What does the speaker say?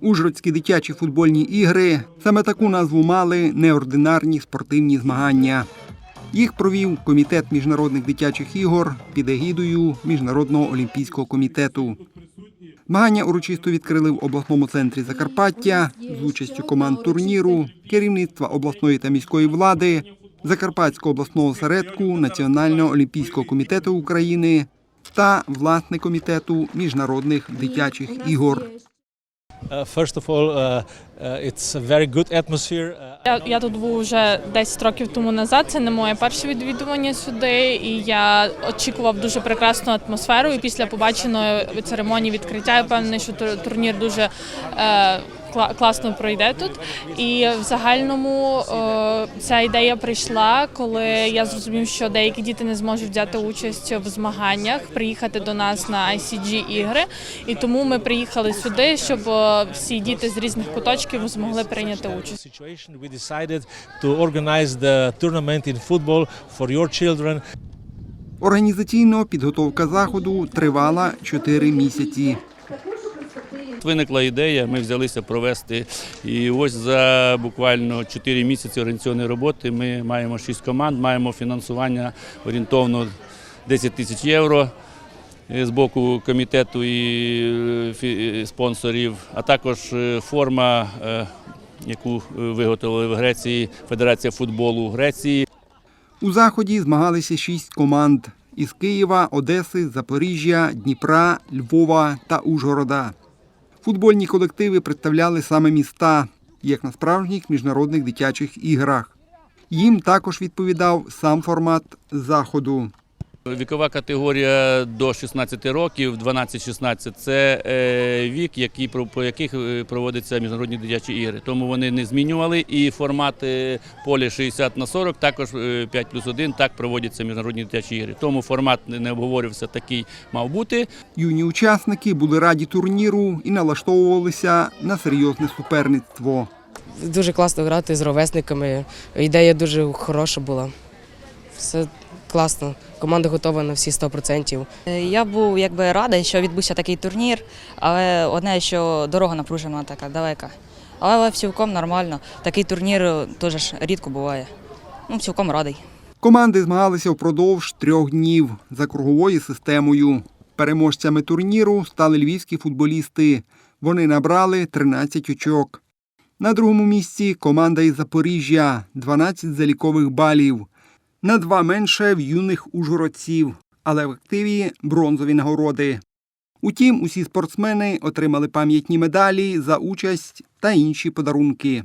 Ужгородські дитячі футбольні ігри саме таку назву мали неординарні спортивні змагання. Їх провів комітет міжнародних дитячих ігор під егідою Міжнародного олімпійського комітету. Змагання урочисто відкрили в обласному центрі Закарпаття з участю команд турніру, керівництва обласної та міської влади, Закарпатського обласного осередку Національного олімпійського комітету України та власне комітету міжнародних дитячих ігор. Uh, first of all, uh, uh, it's a Я, я тут був вже 10 років тому назад. Це не моє перше відвідування сюди, і я очікував дуже прекрасну атмосферу. І після побаченої церемонії відкриття я впевнений, що тур- турнір дуже е, класно пройде тут. І в загальному е, ця ідея прийшла, коли я зрозумів, що деякі діти не зможуть взяти участь в змаганнях, приїхати до нас на ICG ігри. І тому ми приїхали сюди, щоб е, всі діти з різних куточків змогли прийняти участь. we decided to organize the tournament in football for your children. Організаційно підготовка заходу тривала 4 місяці. Виникла ідея, ми взялися провести. І ось за буквально 4 місяці організаційної роботи ми маємо 6 команд, маємо фінансування орієнтовно 10 тисяч євро е, з боку комітету і е, е, спонсорів, а також форма, яку виготовили в Греції Федерація футболу Греції. У заході змагалися шість команд із Києва, Одеси, Запоріжжя, Дніпра, Львова та Ужгорода. Футбольні колективи представляли саме міста, як на справжніх міжнародних дитячих іграх. Їм також відповідав сам формат заходу. Вікова категорія до 16 років, 12-16 – це е, вік, який, про- по яких е, проводяться міжнародні дитячі ігри. Тому вони не змінювали. І формат е, полі 60 на 40, також е, 5 плюс 1, так проводяться міжнародні дитячі ігри. Тому формат не не обговорювався, такий мав бути. Юні учасники були раді турніру і налаштовувалися на серйозне суперництво. Дуже класно грати з ровесниками. Ідея дуже хороша була. Все класно. Команда готова на всі 100%. Я був якби радий, що відбувся такий турнір, але одне, що дорога напружена така далека. Але цілком нормально. Такий турнір е, теж рідко буває. Ну, цілком радий. Команди змагалися впродовж трьох днів за круговою системою. Переможцями турніру стали львівські футболісти. Вони набрали 13 очок. На другому місці команда із Запоріжжя 12 залікових балів. На два менше в юних ужгородців, але в активі бронзові нагороди. Утім, усі спортсмени отримали пам'ятні медалі за участь та інші подарунки.